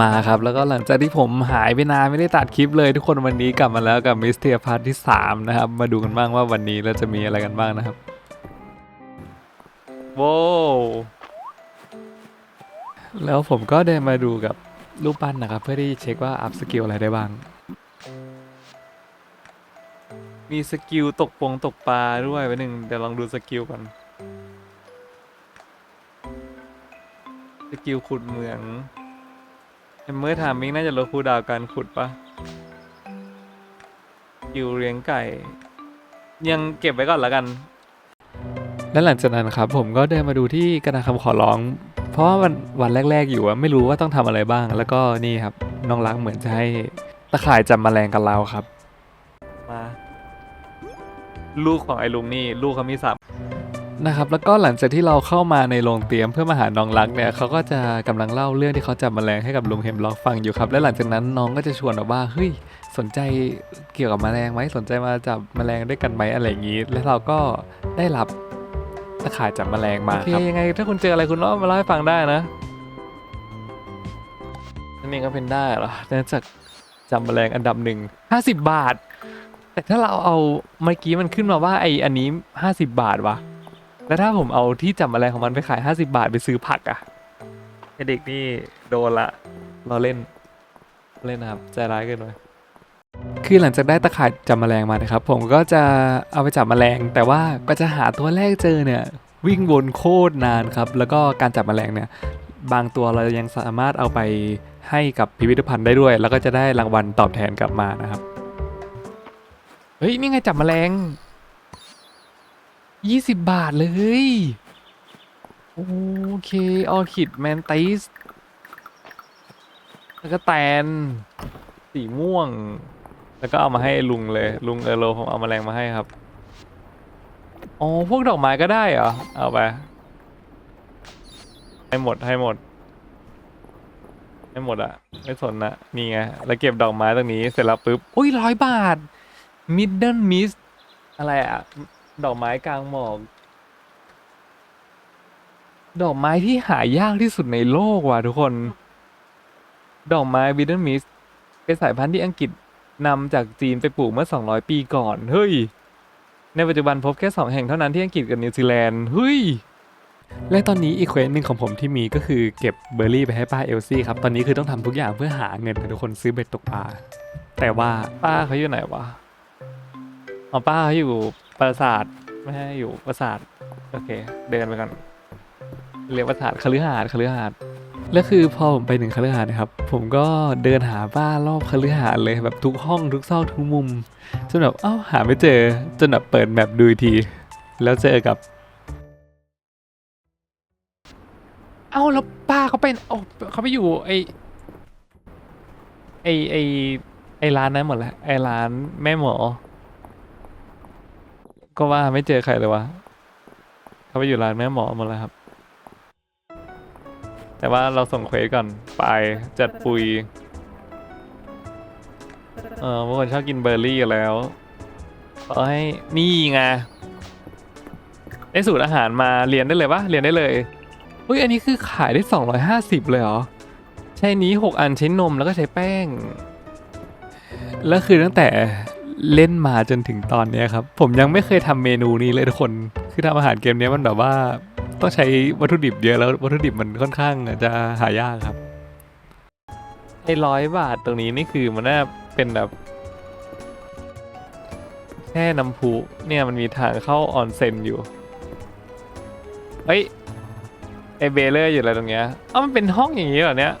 มาครับ แล้วก็หลังจากที่ผมหายไปนานไม่ได้ตัดคลิปเลยทุกคนวันนี้กลับมาแล้วกับมิสเทียพาร์ทที่ 3 นะครับ มาดูกันบ้างว่าวันนี้เราจะมีอะไรกันบ้างนะครับโว้วแล้วผมก็เดินมาดูกับรูปปั้นนะครับ เพื่อที่เช็คว่าอัพสกิลอะไรได้บ้าง มีสกิลตกปงตกปลาด้วยไว้หนึ่งเดี๋ยวลองดูสกิลก่อนสกิลขุดเหมือง เมื่อถามมิงน่าจะลดคูลดาวน์การขุดปะสกิลเลี้ยงไก่ ยังเก็บไว้ก่อนละกัน และหลังจากนั้นครับ ผมก็เดินมาดูที่กระดาษคำขอร้อง เพราะว่าวันวันแรก ๆ อยู่อะไม่รู้ว่าต้องทำอะไรบ้าง แล้วก็นี่ครับน้องรักเหมือนจะให้ตะข่ายจับแมลงกับเราครับ มา ลูกของไอ้ลุงนี่ ลูกเขามีสาม นะครับแล้วก็หลังจากที่เราเข้ามาในโรงเตรียมเพื่อมาหาน้องรักเนี่ยเขาก็จะกำลังเล่าเรื่องที่เขาจับแมลงให้กับลุงเฮมล็อกฟังอยู่ครับ และหลังจากนั้นน้องก็จะชวนแบบว่าเฮ้ยสนใจเกี่ยวกับแมลงไหมสนใจมาจับแมลงด้วยกันไหมอะไรอย่างนี้ และเราก็ได้รับตะข่ายจับแมลงมาครับยังไง ถ้าคุณเจออะไรคุณเล่ามาเล่าให้ฟังได้นะนี่ก็เป็นได้เหรอเนื่องจากจับแมลงอันดับหนึ่งห้าสิบบาท แต่ถ้าเราเอาเมื่อกี้มันขึ้นมาว่าไออันนี้ห้าสิบบาทวะ แล้วถ้าผมเอาที่จับแมลงของมันไปขายห้าสิบาทไปซื้อผักอะไอเด็กนี่โดนละเราเล่นเล่นนะครับใจร้ายเกินไปคือหลังจากได้ตะข่ายจับแมลงมานะครับ ผมก็จะเอาไปจับแมลง แต่ว่าก็จะหาตัวแรกเจอเนี่ย วิ่งวนโคตรนานครับ แล้วก็การจับแมลงเนี่ย บางตัวเรายังสามารถเอาไปให้กับพิพิธภัณฑ์ได้ด้วย แล้วก็จะได้รางวัลตอบแทนกลับมานะครับ เฮ้ย นี่ไงจับแมลง ยี่สิบบาทเลย โอเค ออคิดแมนติส แล้วก็แตน สีม่วง แล้วก็เอามาให้ลุงเลย ลุงเออโลผมเอามาแมลงมาให้ครับ อ๋อ พวกดอกไม้ก็ได้เหรอ เอาไป ให้หมด ให้หมด ให้หมดอะไม่สนนะนี่ไง แล้วเก็บดอกไม้ตรงนี้เสร็จแล้วปุ๊บ อุ้ยร้อยบาท Middle Mist อะไรอะ ดอกไม้กลางหมอกดอกไม้ที่หายากที่สุดในโลกว่ะทุกคน ดอกไม้ Middle Mist เป็นสายพันธุ์ที่อังกฤษนำจากจีนไปปลูกเมื่อ 200 ปีก่อน เฮ้ย ในปัจจุบันพบแค่ 2 แห่งเท่านั้นที่อังกฤษกับนิวซีแลนด์ เฮ้ย และตอนนี้อีกเควสหนึ่งของผมที่มีก็คือเก็บเบอร์รี่ไปให้ป้าเอลซี่ครับ ตอนนี้คือต้องทำทุกอย่างเพื่อหาเงินให้ทุกคนซื้อเบ็ดตกปลา แต่ว่าป้าเขาอยู่ไหนวะ อ๋อป้าเขาอยู่ ปราสาทไม่ใช่อยู่ปราสาทโอเค เดินไปก่อนเรียกปราสาทคฤหาสน์คฤหาสน์แล้วคือพอผมไปถึงคฤหาสน์นะครับ ผมก็เดินหาบ้านรอบคฤหาสน์เลยแบบทุกห้องทุกซอกทุกมุมจนแบบเอ้าหาไม่เจอจนแบบเปิดแมปดูอีกที แล้วเจอกับ เอ้าแล้วป้าเขาเป็นโอ้เขาไปอยู่ไอไอไอไอร้านนั้นหมดแล้วไอร้านแม่หมอ ก็ว่าไม่เจอใครเลยวะเขาไปอยู่ร้านแม่หมอหมดแล้วครับ แต่ว่าเราส่งเควสก่อน ไปจัดปุย เออเมื่อคนชอบกินเบอร์รี่อยู่แล้วเอาให้นี่ไงได้สูตรอาหารมาเรียนได้เลยปะเรียนได้เลยเฮ้ยอันนี้คือขายได้ 250 เลยเหรอ ใช้นี้ 6 อันใช้นมแล้วก็ใช้แป้ง แล้วคือตั้งแต่ เล่นมาจนถึงตอนเนี้ครับ ผมยังไม่เคยทำเมนูนี้เลยทุกคน คือทำอาหารเกมนี้มันแบบว่าต้องใช้วัตถุดิบเยอะแล้ววัตถุดิบมันค่อนข้างจะหายากครับไอ้ร้อยบาทตรงนี้นี่คือมันน่าเป็นแบบแค่น้ำพุเนี่ยมันมีทางเข้าออนเซ็นอยู่เฮ้ยไอเบลเลอร์อยู่อะไรตรงเนี้ยอ้ามันเป็นห้องอย่างนี้เหรอเนี่ย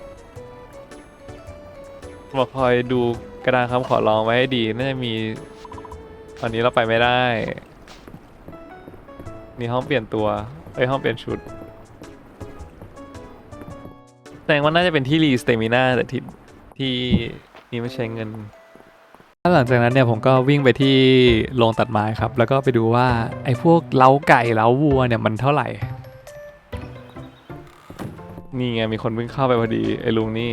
บอกคอยดู กระดานคำขอร้องไว้ให้ดีน่าจะมีตอนนี้เราไปไม่ได้มีห้องเปลี่ยนตัวเอ้ยห้องเปลี่ยนชุดแสดงว่าน่าจะเป็นที่รีสเตมิน่าแต่ที่ที่นี่ไม่ใช้เงินหลังจากนั้นเนี่ยผมก็วิ่งไปที่โรงตัดไม้ครับ แล้วก็ไปดูว่าไอ้พวกเล้าไก่เล้าวัวเนี่ยมันเท่าไหร่ นี่ไงมีคนวิ่งเข้าไปพอดีไอ้ลุงนี่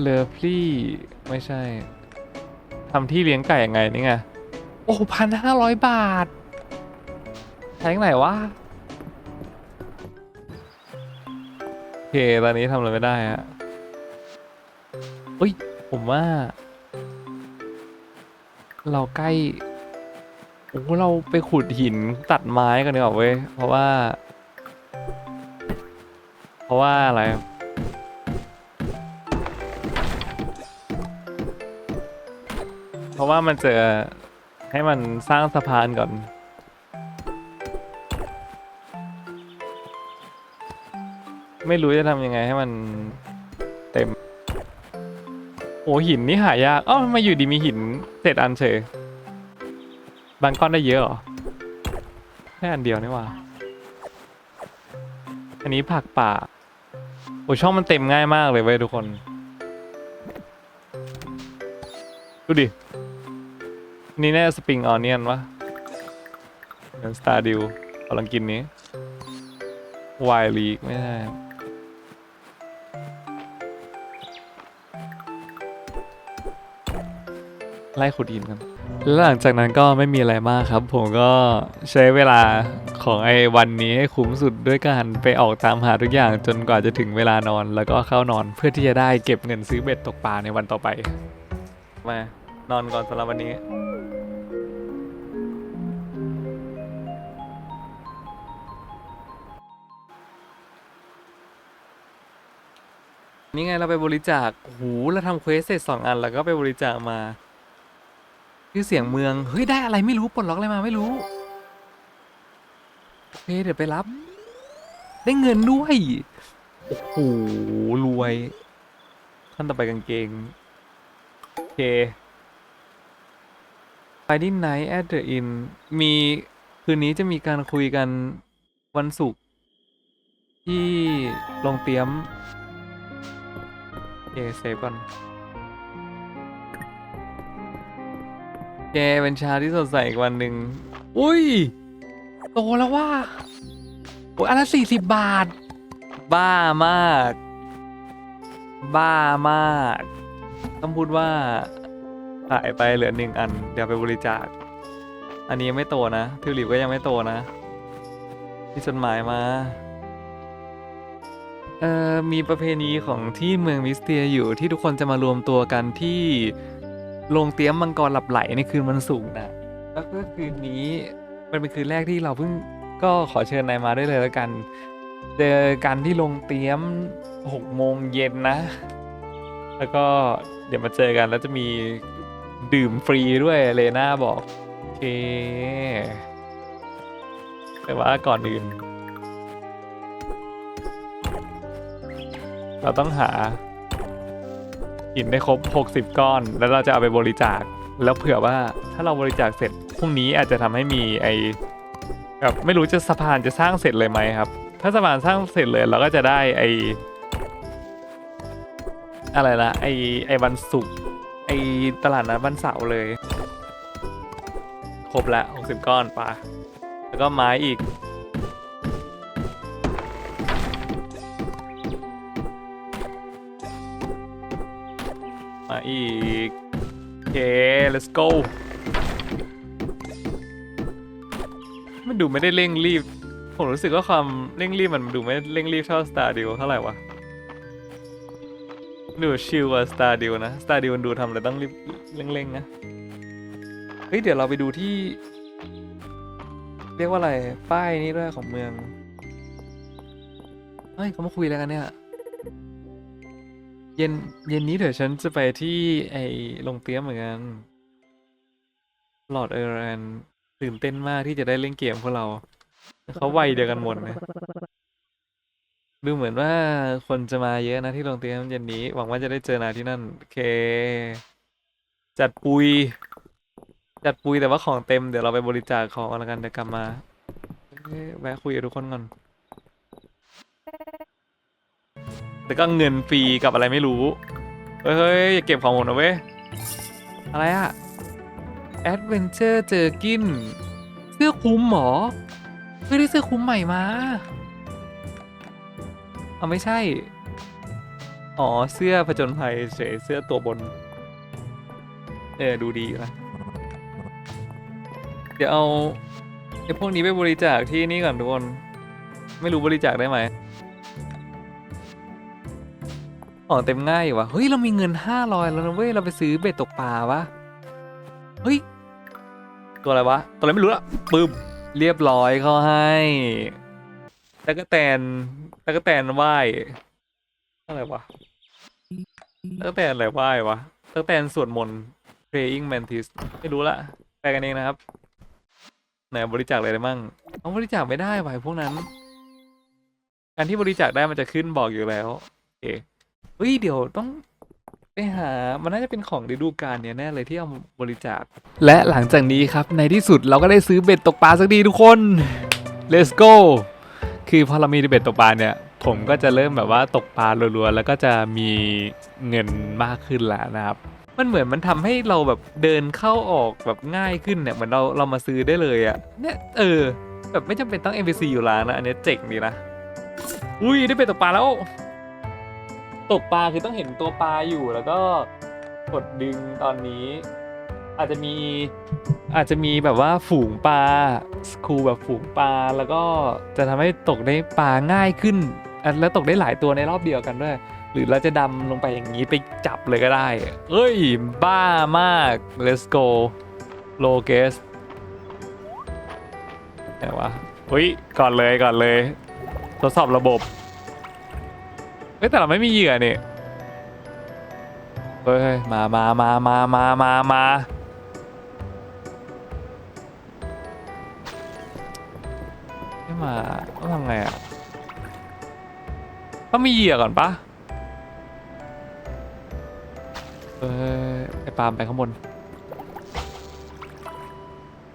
เลอพลี่ไม่ใช่ทำที่เลี้ยงไก่ยังไงนี่ไง โอ้พันห้าร้อยบาทแทงไหนวะโอเคตอนนี้ทำอะไรไม่ได้ฮะเฮ้ย ผมว่า เราใกล้โอ้เราไปขุดหินตัดไม้กันดีกว่าเว้ย เพราะว่า เพราะว่าอะไร เพราะว่ามันจะให้มันสร้างสะพานก่อน ไม่รู้จะทำยังไงให้มันเต็ม โอ้หินนี่หายากอ้าวทำไมาอยู่ดีมีหินเศษอันเฉยบางก้อนได้เยอะเหรอ แค่อันเดียวนี่หว่า อันนี้ผักป่า โอ้ช่องมันเต็มง่ายมากเลยเว้ยทุกคน ดูดิ นี่แน่สปริงออนเนียนวะเหมือนสตาร์ดิวกำลังกินนี้วายลีกไม่ใช่ไล่ขุดหินกัน แล้วหลังจากนั้นก็ไม่มีอะไรมากครับ ผมก็ใช้เวลาของไอ้วันนี้ให้คุ้มสุดด้วยการไปออกตามหาทุกอย่างจนกว่าจะถึงเวลานอนแล้วก็เข้านอนเพื่อที่จะได้เก็บเงินซื้อเบ็ดตกปลาในวันต่อไป มานอนก่อนสำหรับวันนี้ นี่ไงเราไปบริจาคโอ้โหเราทำเควสเสร็จสองอันแล้วก็ไปบริจาคมาชื่อเสียงเมือง เฮ้ย ได้อะไรไม่รู้ปลดล็อกอะไรมาไม่รู้ โอเค เดี๋ยวไปรับ ได้เงินด้วย โอ้โห รวยขั้นต่อไปกางเกง โอเค Friday night at the inn มี คืนนี้จะมีการคุยกันวันศุกร์ที่โรงเตรียม เคเซฟก่อนแกเป็นเชาที่สดใสอีกวันหนึ่งอุ้ย โตแล้วว่าโอ้ยอันละสี่สิบบาท บ้ามาก บ้ามาก ต้องพูดว่าขายไปเหลือหนึ่งอัน เดี๋ยวไปบริจาค อันนี้ยังไม่โตนะทิวลิปก็ยังไม่โตนะมีจดหมายมา เอ่อมีประเพณีของที่เมืองมิสเตียอยู่ที่ทุกคนจะมารวมตัวกันที่โรงเตรียมมังกรหลับไหลในคืนวันศุกร์นะแล้วก็คืนนี้มันเป็นคืนแรกที่เราเพิ่งก็ขอเชิญนายมาได้เลยแล้วกัน เจอกันที่โรงเตรียมหกโมงเย็นนะ แล้วก็เดี๋ยวมาเจอกันแล้วจะมีดื่มฟรีด้วยเลน่าบอก โอเคแต่ว่าก่อนอื่น เราต้องหาหินได้ครบ 60 ก้อน แล้วเราจะเอาไปบริจาค แล้วเผื่อว่าถ้าเราบริจาคเสร็จพรุ่งนี้อาจจะทำให้มีไอแบบไม่รู้จะสะพานจะสร้างเสร็จเลยไหมครับ ถ้าสะพานสร้างเสร็จเลยเราก็จะได้ไออะไรละไอไอวันศุกร์ไอตลาดนัดวันเสาร์เลย ครบละ60 ก้อนปะแล้วก็ไม้อีก go มันดูไม่ได้เร่งรีบ ผมรู้สึกว่าความเร่งรีบมันดูไม่เร่งรีบเท่า Star d e a l เท่าไหร่วะ ดูชิลกว่า Star d e a l นะ Star d e a l มันดูทำอะไรต้องรีบเร่งๆนะ เฮ้ย เดี๋ยวเราไปดูที่ เรียกว่าอะไร ป้ายนี่ด้วยของเมือง เฮ้ยเขามาคุยอะไรกันเนี่ยเย็นเย็นนี้เดี๋ยวฉันจะไปที่ไอ้โรงเตรียมเหมือนกัน ลอร์ดเออร์แรนตื่นเต้นมากที่จะได้เล่นเกมพวกเรา เขาวัยเดียวกันหมดนะดูเหมือนว่าคนจะมาเยอะนะที่โรงเตรียมเย็นนี้ หวังว่าจะได้เจอนายที่นั่น โอเค จัดปุย จัดปุยแต่ว่าของเต็มเดี๋ยวเราไปบริจาคของแล้วกันเดี๋ยวกลับมาเอ้ยแวะคุยกับทุกคนก่อนแต่ก็เงินฟรีกับอะไรไม่รู้ เฮ้ยเฮ้ยอย่าเก็บของผมนะเว้ย อะไรอะ แอดเวนเจอร์เจอกิน เสื้อคลุมเหรอเฮ้ยได้เสื้อคลุมใหม่มาเอาไม่ใช่ อ๋อ เสื้อผจญภัยเฉยเสื้อตัวบน เออ ดูดีนะ เดี๋ยวเอาไอ้พวกนี้ไปบริจาคที่นี่ก่อนทุกคน ไม่รู้บริจาคได้ไหมขอเต็มง่ายอยู่วะเฮ้ย เรามีเงินห้าร้อยแล้วนะเว้ย เราไปซื้อเบ็ดตกปลาวะ เฮ้ย ตัวอะไรวะ ตัวอะไรไม่รู้ละปึ๊บเรียบร้อยเขาให้ตะกะแตนตะกะแตนไหว้อะไรวะตะกะแตนอะไรไหว้วะตะกะแตนสวดมนต์ praying mantis ไม่รู้ละแปลกันเองนะครับไหนบริจาคอะไรได้มั่งเอาบริจาคไม่ได้ไว้พวกนั้น การที่บริจาคได้มันจะขึ้นบอกอยู่แล้วโอเคเฮ้ยเดี๋ยวต้อง ไปหา มันน่าจะเป็นของฤดูกาลเนี่ยแน่เลยที่เอามาบริจาค และหลังจากนี้ครับในที่สุดเราก็ได้ซื้อเบ็ดตกปลาสักทีทุกคน let's go คือพอเรามีเบ็ดตกปลาเนี่ยผมก็จะเริ่มแบบว่าตกปลารัวๆแล้วก็จะมีเงินมากขึ้นแล้วนะครับ มันเหมือนมันทำให้เราแบบเดินเข้าออกแบบง่ายขึ้นเนี่ยเหมือนเราเรามาซื้อได้เลยอะเนี่ยเออ แบบไม่จำเป็นต้อง NPC อยู่ร้านนะอันนี้เจ๋งดีนะ อุ้ยได้เป็นตกปลาแล้ว ตกปลาคือต้องเห็นตัวปลาอยู่แล้วก็กดดึงตอนนี้ อาจจะมีอาจจะมีแบบว่าฝูงปลาสคูแบบฝูงปลาแล้วก็จะทำให้ตกได้ปลาง่ายขึ้น แล้วตกได้หลายตัวในรอบเดียวกันด้วย หรือเราจะดำลงไปอย่างนี้ไปจับเลยก็ได้ เอ้ย บ้ามาก let's go low guess ไหนวะอุ้ยก่อนเลยก่อนเลย ทดสอบระบบ ฮ้ยแต่เราไม่มีเหยื่อนี่เฮ้ยมามามามามามามาไม่มาต้องทำไงอะต้องมีเหยื่อก่อนปะเออไอปาล์มไปข้างบน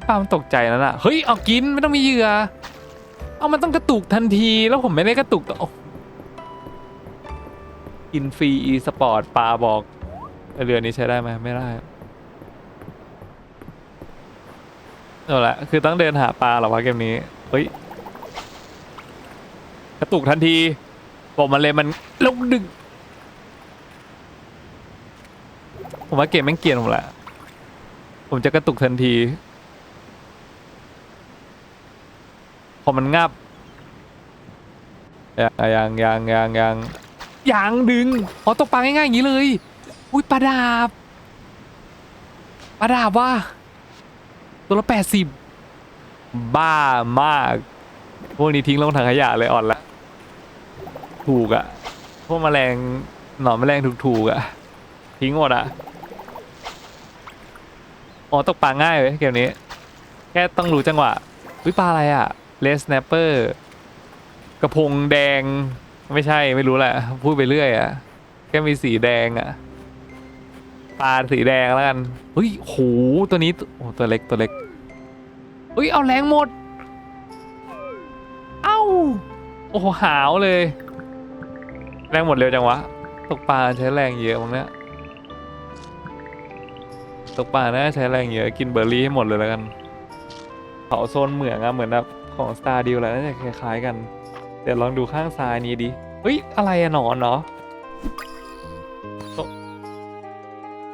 ปาล์มตกใจแล้วน่ะเฮ้ยเอากินไม่ต้องมีเหยื่อเอามันต้องกระตุกทันทีแล้วผมไม่ได้กระตุกต่อโอ้ กินฟรีอีสปอร์ตปลาบอก เรือนี้ใช้ได้ไหมไม่ได้เอาละคือต้องเดินหาปลาเหรอวะเกมนี้ เฮ้ย กระตุกทันที บอกมันเลยมันลงดึง ผมว่าเกมแม่งเกลียนผมละ ผมจะกระตุกทันทีพอมันงับยังยังยังยังยัง ยังดึง อ๋อตกปลาง่ายๆอย่างนี้เลย อุ้ยปลาดาบปลาดาบว่า ตัวละแปดสิบบ้ามาก พวกนี้ทิ้งลงถังขยะเลยอ่อนละ ถูกอะพวกแมลงหนอนแมลงถูกๆอะทิ้งหมดอะอ๋อตกปลาง่ายเลยเกมนี้ แค่ต้องรู้จังหวะวิปลาอะไรอะเลสแนปเปอร์ กระพงแดง ไม่ใช่ไม่รู้แหละ พูดไปเรื่อยอะแค่มีสีแดงอะปลาสีแดงแล้วกันเฮ้ยโหตัวนี้โอ้ตัวเล็กตัวเล็กเฮ้ยเอาแรงหมด เอ้าโอ้โหหาวเลย แรงหมดเร็วจังวะตกปลาใช้แรงเยอะมั้งเนี่ยตกปลาน่าใช้แรงเยอะกินเบอร์รี่ให้หมดเลยแล้วกันเขาโซนเหมืองอะเหมือนแบบของ Star Deal แล้วน่าจะคล้ายๆกัน เดี๋ยวลองดูข้างซ้ายนี้ดิเฮ้ยอะไรอะหนอนเนาะ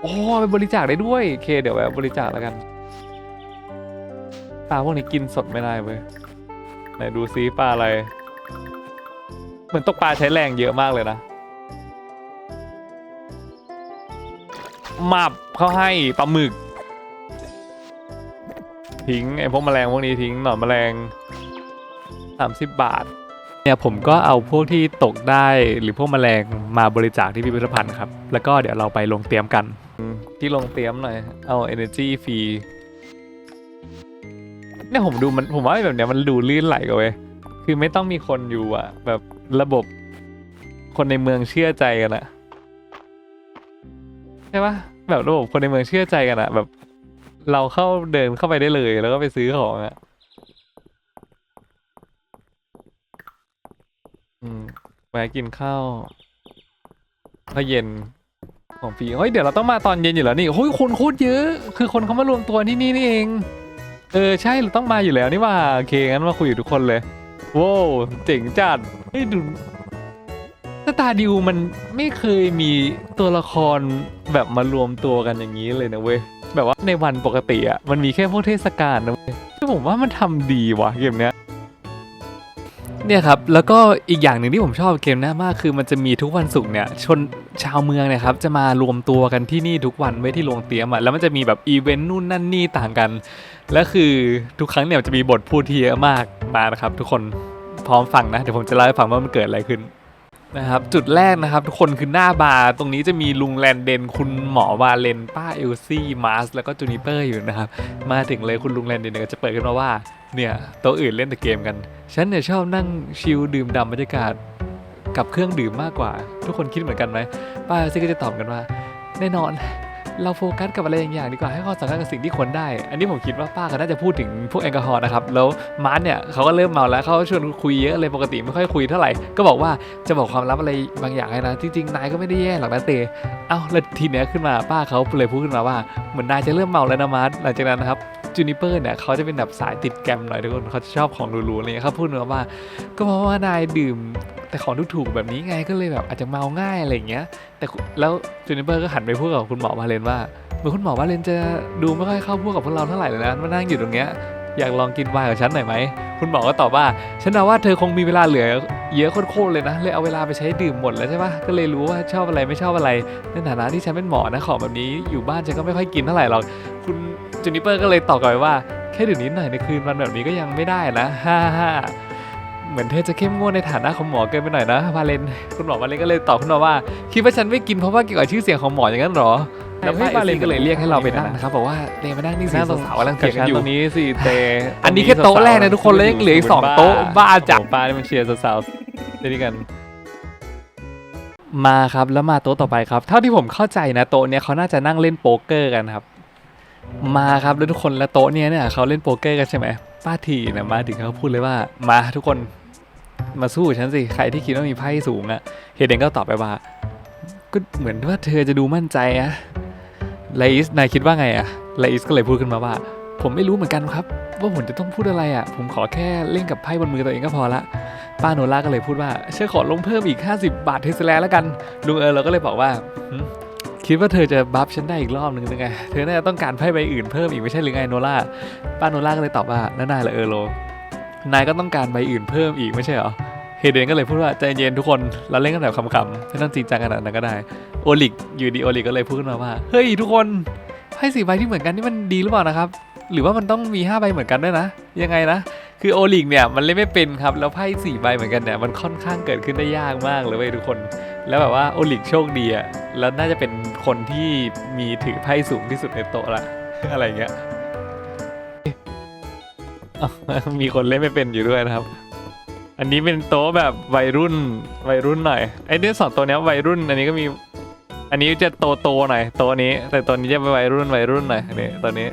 โอ้ไปบริจาคได้ด้วยโอเค เดี๋ยวแวะบริจาคแล้วกันปลาพวกนี้กินสดไม่ได้เว้ยไหนดูซิปลาอะไร เหมือนตกปลาใช้แรงเยอะมากเลยนะหมับเขาให้ปลาหมึก ทิ้งไอ้พวกแมลงพวกนี้ทิ้งหนอนแมลงสามสิบบาท เนี่ยผมก็เอาพวกที่ตกได้หรือพวกแมลงมาบริจาคที่พิพิธภัณฑ์ครับ แล้วก็เดี๋ยวเราไปลงเตรียมกัน ที่ลงเตรียมหน่อย เอา energy ฟรีเนี่ยผมดูมันผมว่าแบบเนี้ยมันดูลื่นไหลกว่าเว้ยคือไม่ต้องมีคนอยู่อะแบบระบบคนในเมืองเชื่อใจกันอะใช่ปะแบบระบบคนในเมืองเชื่อใจกันอะแบบ เราเข้าเดินเข้าไปได้เลย แล้วก็ไปซื้อของอะ อืมแวะกินข้าวข้าวเย็นของฟรีเฮ้ยเดี๋ยวเราต้องมาตอนเย็นอยู่แล้วนี่เฮ้ยคนโคตรเยอะ คือคนเขามารวมตัวที่นี่นี่เอง เออใช่เราต้องมาอยู่แล้วนี่ว่าโอเคงั้นมาคุยกับทุกคนเลยโว้วเจ๋งจัดเฮ้ยดูสตาร์ดิวมันไม่เคยมีตัวละครแบบมารวมตัวกันอย่างนี้เลยนะเว้ยแบบว่าในวันปกติอะมันมีแค่พวกเทศกาลนะเว้ยซึ่ผมว่ามันทำดีว่ะเกมเนี้ย เนี่ยครับแล้วก็อีกอย่างหนึ่งที่ผมชอบเกมหน้ามากคือมันจะมีทุกวันศุกร์เนี่ยชนชาวเมืองนี่ยครับจะมารวมตัวกันที่นี่ทุกวันไว้ที่โรงเตรียมอะแล้วมันจะมีแบบอีเวนต์นู่นนั่นนี่ต่างกัน และคือทุกครั้งเนี่ยจะมีบทพูดที่เยอะมากมานะครับ ทุกคนพร้อมฟังนะเดี๋ยวผมจะเล่าให้ฟังว่ามันเกิดอะไรขึ้นนะครับจุดแรกนะครับ ทุกคนคือหน้าบาร์ตรงนี้จะมีลุงแลนเดน คุณหมอวาเลนป้าเอลซี่มาร์สแล้วก็จูนิเปอร์อยู่นะครับ มาถึงเลยคุณลุงแลนเดนก็จะเปิดขึ้นมาว่า เนี่ยโต๊ะอื่นเล่นแต่เกมกัน ฉันเนี่ยชอบนั่งชิลดื่มด่ำบรรยากาศกับเครื่องดื่มมากกว่า ทุกคนคิดเหมือนกันไหมป้าซี่ก็จะตอบกันว่า แน่นอน เราโฟกัสกับอะไรอย่างๆดีกว่าให้ความสำคัญกับสิ่งที่ควรได้ อันนี้ผมคิดว่าป้าก็น่าจะพูดถึงพวกแอลกอฮอล์นะครับแล้วมาร์ทเนี่ยเขาก็เริ่มเมาแล้วเขาชวนคุยเยอะเลยปกติไม่ค่อยคุยเท่าไหร่ก็บอกว่าจะบอกความลับอะไรบางอย่างให้นะจริงๆนายก็ไม่ได้แย่หรอกนะเตเอ้าแล้วทีเนี้ยขึ้นมาป้าเขาเลยพูดขึ้นมาว่าเหมือนนายจะเริ่มเมาแล้วนะมาร์ทหลังจากนั้นนะครับ จูนิเปอร์เนี่ยเขาจะเป็นแบบสายติดแกมหน่อยทุกคนเขาจะชอบของหรูๆอะไรเงี้ยเขาพูดมาว่า ก็เพราะว่านายดื่มแต่ของถูกๆแบบนี้ไงก็เลยแบบอาจจะเมาง่ายอะไรเงี้ย แต่แล้วจูนิเปอร์ก็หันไปพูดกับคุณหมอวาเลนว่าเหมือนคุณหมอวาเลนจะดูไม่ค่อยเข้าพวกกับพวกเราเท่าไหร่เลยนะมานั่งอยู่ตรงเนี้ยอยากลองกินไวน์กับฉันหน่อยไหม คุณหมอก็ตอบว่า ฉันว่าเธอคงมีเวลาเหลือเยอะโคตรเลยนะ เลยเอาเวลาไปใช้ดื่มหมดแล้วใช่ปะก็เลยรู้ว่าชอบอะไรไม่ชอบอะไร ในฐานะที่ฉันเป็นหมอนะของแบบนี้อยู่บ้านฉันก็ไม่ค่อยกินเท่าไหร่หรอก คุณ จูนิเปอร์ก็เลยตอบกลับไปว่า แค่ดื่มนิดหน่อยในคืนวันแบบนี้ก็ยังไม่ได้นะฮ่าฮ่าเหมือนเธอจะเข้มงวดในฐานะของหมอเกินไปหน่อยนะวาเลนคุณหมอวาเลนก็เลยตอบขึ้นมาว่าคิดว่าฉันไม่กินเพราะว่าเกี่ยวกับชื่อเสียงของหมออย่างนั้นเหรอแล้วพี่วาเลนก็เลยเรียกให้เราไปนั่งนะครับบอกว่าเตมานั่งนี่สิสาวๆกำลังเถียงกันอยู่ตรงนี้สิเตอันนี้แค่โต๊ะแรกนะทุกคนแล้วยังเหลืออีกสองโต๊ะบ้าจัดป้าที่มันเชียร์สาวๆด้วยกันมาครับแล้วมาโต๊ะต่อไปครับ เท่าที่ผมเข้าใจนะโต๊ะเนี้ยเขาน่าจะนั่งเล่นโป๊กเกอร์กันครับ มาครับแล้วทุกคนแล้วโต๊ะเนี้ยเนี่ยเขาเล่นโป๊กเกอร์กันใช่ไหมป้าทีเนี่ยมาถึงเขาพูดเลยว่ามาทุกคนมาสู้ฉันสิใครที่คิดว่ามีไพ่สูงอะเฮเดนก็ตอบไปว่า ก็เหมือนว่าเธอจะดูมั่นใจอะไลอิสนายคิดว่าไงอะไลอิสก็เลยพูดขึ้นมาว่า ผมไม่รู้เหมือนกันครับ ว่าผมจะต้องพูดอะไรอะผมขอแค่เล่นกับไพ่บนมือตัวเองก็พอละป้าโนล่าก็เลยพูดว่าฉันขอลงเพิ่มอีก 50 บาทเทสลาแล้วกันลุงเออเราก็เลยบอกว่า คิดว่าเธอจะบัฟฉันได้อีกรอบหนึ่งหรือไง เธอน่าจะต้องการไพ่ใบอื่นเพิ่มอีกไม่ใช่หรือไงโนล่า ป้าโนล่าก็เลยตอบว่านั่นนายเหรอเออโล นายก็ต้องการใบอื่นเพิ่มอีกไม่ใช่เหรอ เฮเดนก็เลยพูดว่าใจเย็นทุกคนเราเล่นกันแบบขำๆไม่ต้องจริงจังขนาดนั้นก็ได้ โอลิกอยู่ดีโอลิกก็เลยพูดขึ้นมาว่า เฮ้ยทุกคนไพ่สี่ใบที่เหมือนกันนี่มันดีหรือเปล่านะครับ หรือว่ามันต้องมีห้าใบเหมือนกันด้วยนะ ยังไงนะ คือโอลิงเนี่ยมันเล่นไม่เป็นครับ แล้วไพ่สี่ใบเหมือนกันเนี่ยมันค่อนข้างเกิดขึ้นได้ยากมากเลยเว้ยทุกคน แล้วแบบว่าโอลิงโชคดีอะแล้วน่าจะเป็นคนที่มีถือไพ่สูงที่สุดในโต๊ะละ อะไรเงี้ยมีคนเล่นไม่เป็นอยู่ด้วยนะครับ อันนี้เป็นโต๊ะแบบวัยรุ่นวัยรุ่นหน่อยไอ้เนี่ยสองตัวเนี้ยวัยรุ่น อันนี้ก็มี อันนี้จะโตโตหน่อยโต๊ะนี้ แต่ตัวนี้จะเป็นวัยรุ่นวัยรุ่นหน่อยนี่ตัวนี้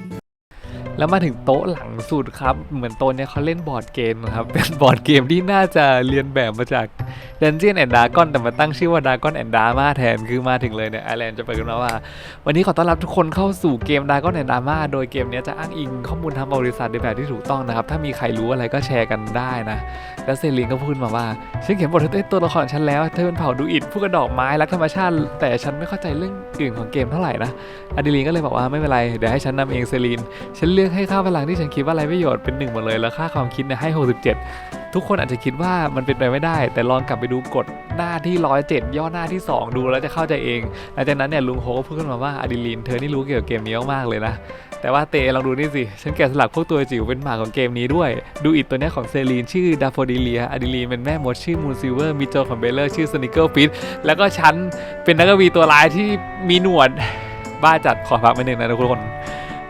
แล้วมาถึงโต๊ะหลังสุดครับ เหมือนโต๊ะเนี้ยเขาเล่นบอร์ดเกมนะครับ เป็นบอร์ดเกมที่น่าจะเรียนแบบมาจาก Dungeon and Dragon แต่มาตั้งชื่อว่า Dragon and Drama แทน คือมาถึงเลยเนี่ยไอแลนด์จะไปกันมาว่า วันนี้ขอต้อนรับทุกคนเข้าสู่เกม Dragon and Drama โดยเกมเนี้ยจะอ้างอิงข้อมูลทางบริษัทในแบบที่ถูกต้องนะครับ ถ้ามีใครรู้อะไรก็แชร์กันได้นะ แล้วเซรีนก็พูดมาว่า ฉันเขียนบทให้ตัวละครฉันแล้วเธอเป็นเผ่าดูอิดผู้กระดอกไม้รักธรรมชาติ แต่ฉันไม่เข้าใจเรื่องอื่นของเกมเท่าไหร่นะอดิลีนก็เลยบอกว่าไม่เป็นไรเดี๋ยวให้ฉันนำเองเซรีนฉันเลือกให้ค่าพลังที่ฉันคิดว่าไรประโยชน์เป็นหนึ่งหมดเลยแล้วค่าความคิดเนี่ยให้ 67 ทุกคนอาจจะคิดว่ามันเป็นไปไม่ได้ แต่ลองกลับไปดูกฎหน้าที่ 107 ย่อหน้าที่ 2 ดูแล้วจะเข้าใจเองหลังจากนั้นเนี่ยลุงโฮก็พูดขึ้นมาว่าอดิลีนเธอนี่รู้เกี่ยวกับเกมนี้มากเลยนะแต่ว่าเตลองดูนี่สิ ฉันแกะสลักพวกตัวจิ๋วเป็นหมาของเกมนี้ด้วย ดูอิดตัวนี้ของเซรีนชื่อดาโฟดิเลียอดิลีนเป็นแม่มดชื่อมูนซิเวอร์ มีโจของเบลเลอร์ชื่อสนิเกิลฟิตแล้วก็ฉันเป็นนักกวีตัวร้ายที่มีหนวด บ้าจัดขอพักไปหนึ่งนะทุกคน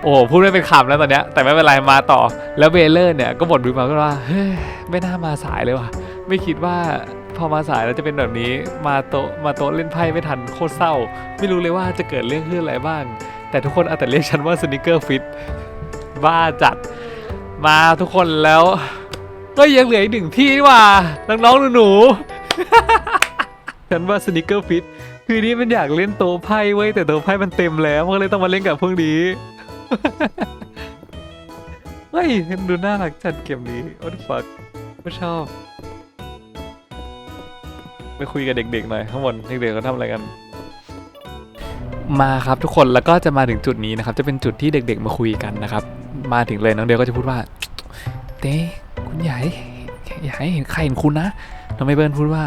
โอ้โหพูดไม่เป็นคำแล้วตอนเนี้ยแต่ไม่เป็นไรมาต่อ แล้วเบลเลอร์เนี่ยก็บ่นดูมาก็ว่าเฮ้ยไม่น่ามาสายเลยว่ะ ไม่คิดว่าพอมาสายแล้วจะเป็นแบบนี้มาโตมาโตเล่นไพ่ไม่ทันโคตรเศร้า ไม่รู้เลยว่าจะเกิดเรื่องขึ้นอะไรบ้าง แต่ทุกคนเอาแต่เรียกฉันว่าสนิเกอร์ฟิตบ้าจัดมาทุกคนแล้วก็ยังเหลืออีกหนึ่งที่ว่าน้องๆหนูๆฉันว่าสนิเกอร์ฟิตคือนี่มันอยากเล่นโตไพ่เว้แต่โตไพ่มันเต็มแล้วมันก็เลยต้องมาเล่นกับพวกนี้ เฮ้ยดูน่ารักจัดเกมนี้ what the fuck ไม่ชอบ ไปคุยกับเด็กๆหน่อยข้างบนเด็กๆเขาทำอะไรกัน มาครับทุกคนแล้วก็จะมาถึงจุดนี้นะครับ จะเป็นจุดที่เด็ก ๆ มาคุยกันนะครับ มาถึงเลยน้องเดลก็จะพูดว่า เต้คุณใหญ่อย่าให้เห็นใครเห็นคุณนะน้องเมเปิลพูดว่า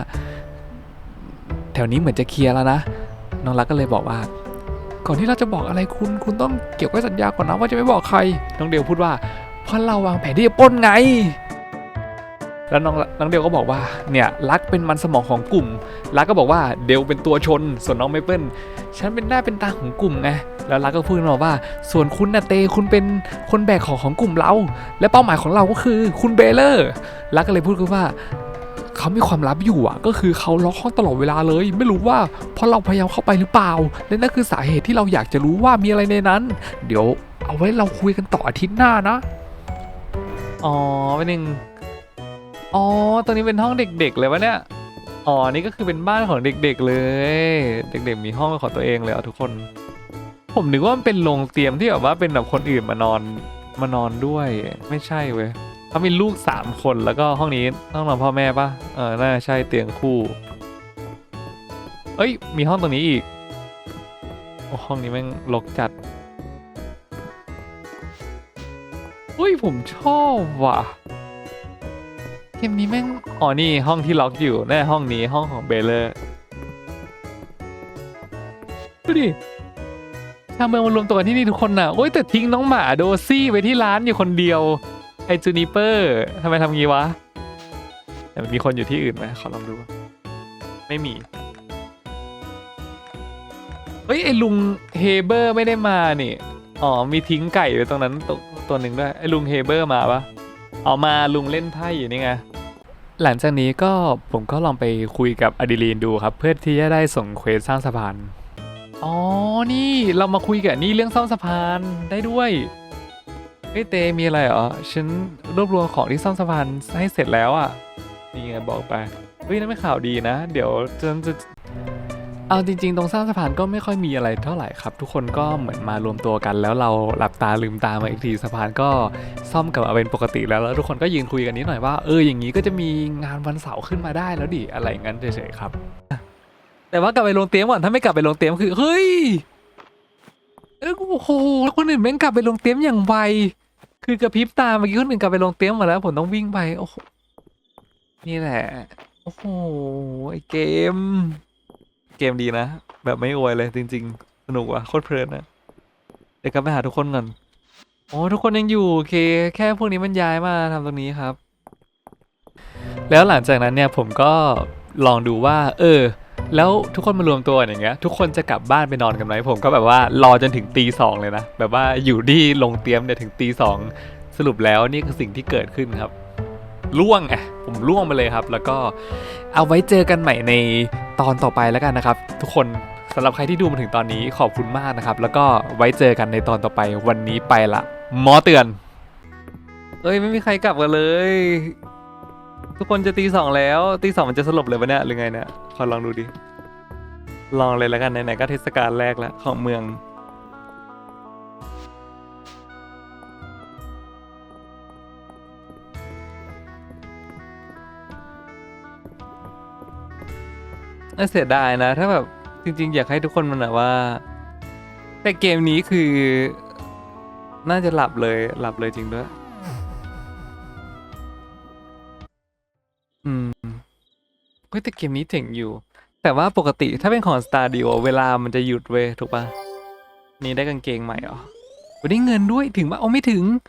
แถวนี้เหมือนจะเคลียร์แล้วนะ น้องรักก็เลยบอกว่า ก่อนที่เราจะบอกอะไรคุณ คุณต้องเกี่ยวกับสัญญาก่อนนะว่าจะไม่บอกใคร น้องเดลพูดว่าเพราะเราวางแผนที่จะปล้นไง แล้วน้องน้องเดลก็บอกว่า เนี่ยรักเป็นมันสมองของกลุ่ม รักก็บอกว่าเดลเป็นตัวชน ส่วนน้องเมเปิลฉันเป็นหน้าเป็นตาของกลุ่มไง แล้วรักก็พูดมาว่า ส่วนคุณนะเตคุณเป็นคนแบกของของกลุ่มเรา และเป้าหมายของเราก็คือคุณเบเลอร์ รักก็เลยพูดขึ้นว่า เขามีความลับอยู่อะ ก็คือเขาล็อกห้องตลอดเวลาเลย ไม่รู้ว่าเพราะเราพยายามเข้าไปหรือเปล่าและนั่นคือสาเหตุที่เราอยากจะรู้ว่ามีอะไรในนั้น เดี๋ยวเอาไว้เราคุยกันต่ออาทิตย์หน้านะ อ๋อเป็นหนึ่งอ๋อ ตรงนี้เป็นห้องเด็ก ๆ เลยวะเนี่ย อ๋อ นี่ก็คือเป็นบ้านของเด็ก ๆ เลย เด็ก ๆ มีห้องของตัวเองเลยอะทุกคน ผมนึกว่ามันเป็นโรงเตรียมที่แบบว่าเป็นแบบคนอื่นมานอนมานอนด้วย ไม่ใช่เว้ย เขามีลูกสามคนแล้วก็ห้องนี้ต้องนอนพ่อแม่ปะเออน่าใช่เตียงคู่ เอ้ย มีห้องตรงนี้อีกโอ้ห้องนี้แม่งรกจัดอุ้ยผมชอบว่ะเกมนี้แม่งอ๋อนี่ห้องที่ล็อกอยู่แน่ห้องนี้ห้องของเบลเลอร์ดูดิชาวเมืองมารวมตัวกันที่นี่ทุกคนน่ะโอ้ยแต่ทิ้งน้องหมาโดซี่ไว้ที่ร้านอยู่คนเดียว ไอจูนิเปอร์ทำไมทำงี้วะแต่มันมีคนอยู่ที่อื่นไหมขอลองดู ไม่มี เฮ้ย ไอลุงเฮเบอร์ไม่ได้มานี่ อ๋อ มีทิ้งไก่ไว้ตรงนั้นตัวตัวหนึ่งด้วย ไอลุงเฮเบอร์มาปะเอามาลุงเล่นไพ่อยู่นี่ไง หลังจากนี้ก็ผมก็ลองไปคุยกับอดิลีนดูครับ เพื่อที่จะได้ส่งเควสสร้างสะพาน อ๋อ นี่เรามาคุยกับนี่เรื่องซ่อมสะพานได้ด้วย เฮ้ยเตมีอะไรเหรอ ฉันรวบรวมของที่ซ่อมสะพานให้เสร็จแล้วอะ นี่ไงบอกไปเฮ้ยนั่นไม่ข่าวดีนะ เดี๋ยวฉันจะเอาจริงๆ ตรงสร้างสะพานก็ไม่ค่อยมีอะไรเท่าไหร่ครับ ทุกคนก็เหมือนมารวมตัวกัน แล้วเราหลับตาลืมตามาอีกทีสะพานก็ซ่อมกลับมาเป็นปกติแล้วแล้วทุกคนก็ยืนคุยกันนิดหน่อยว่าเอออย่างนี้ก็จะมีงานวันเสาร์ขึ้นมาได้แล้วดิอะไรงั้นเฉยๆครับ แต่ว่ากลับไปลงเตียมก่อนถ้าไม่กลับไปลงเตียมคือเฮ้ยเออโอ้โหคนอื่นแม่งกลับไปลงเตียมอย่างไว คือกระพริบตาเมื่อกี้คนอื่นกลับไปลงเตี้ยมหมาแล้ว ผมต้องวิ่งไป โอ้โห นี่แหละ โอ้โหไอเกม เกมดีนะ แบบไม่อวยเลยจริง ๆ สนุกว่ะโคตรเพลินนะ เดี๋ยวกลับไปหาทุกคนก่อนโอ้ทุกคนยังอยู่โอเค แค่พวกนี้มันย้ายมาทำตรงนี้ครับ แล้วหลังจากนั้นเนี่ยผมก็ลองดูว่า เออ แล้วทุกคนมารวมตัวอย่างเงี้ยทุกคนจะกลับบ้านไปนอนกันไหมผมก็แบบว่ารอจนถึงตีสองเลยนะ แบบว่าอยู่ที่ลงเตรียมเนี่ยถึงตีสองสรุปแล้วนี่คือสิ่งที่เกิดขึ้นครับล่วงไงผมล่วงไปเลยครับ แล้วก็เอาไว้เจอกันใหม่ในตอนต่อไปแล้วกันนะครับ ทุกคนสำหรับใครที่ดูมาถึงตอนนี้ขอบคุณมากนะครับ แล้วก็ไว้เจอกันในตอนต่อไปวันนี้ไปละหมอเตือน เอ้ยไม่มีใครกลับกันเลย ทุกคนจะตีสองแล้วตีสองมันจะสลบเลยปะเนี่ยหรือไงเนี่ยขอลองดูดิ ลองเลยแล้วกันไหนๆก็เทศกาลแรกแล้วของเมือง น่าเสียดายนะ ถ้าแบบจริง ๆ อยากให้ทุกคนมันแบบว่า แต่เกมนี้คือ น่าจะหลับเลยหลับเลยจริงด้วย อืมเฮ้ยแต่เกมนี้เจ๋งอยู่ แต่ว่าปกติถ้าเป็นของสตาร์ดิโอเวลามันจะหยุดเว้ยถูกปะนี่ได้กางเกงใหม่เหรอวันนี้เงินด้วยถึงปะเอาไม่ถึง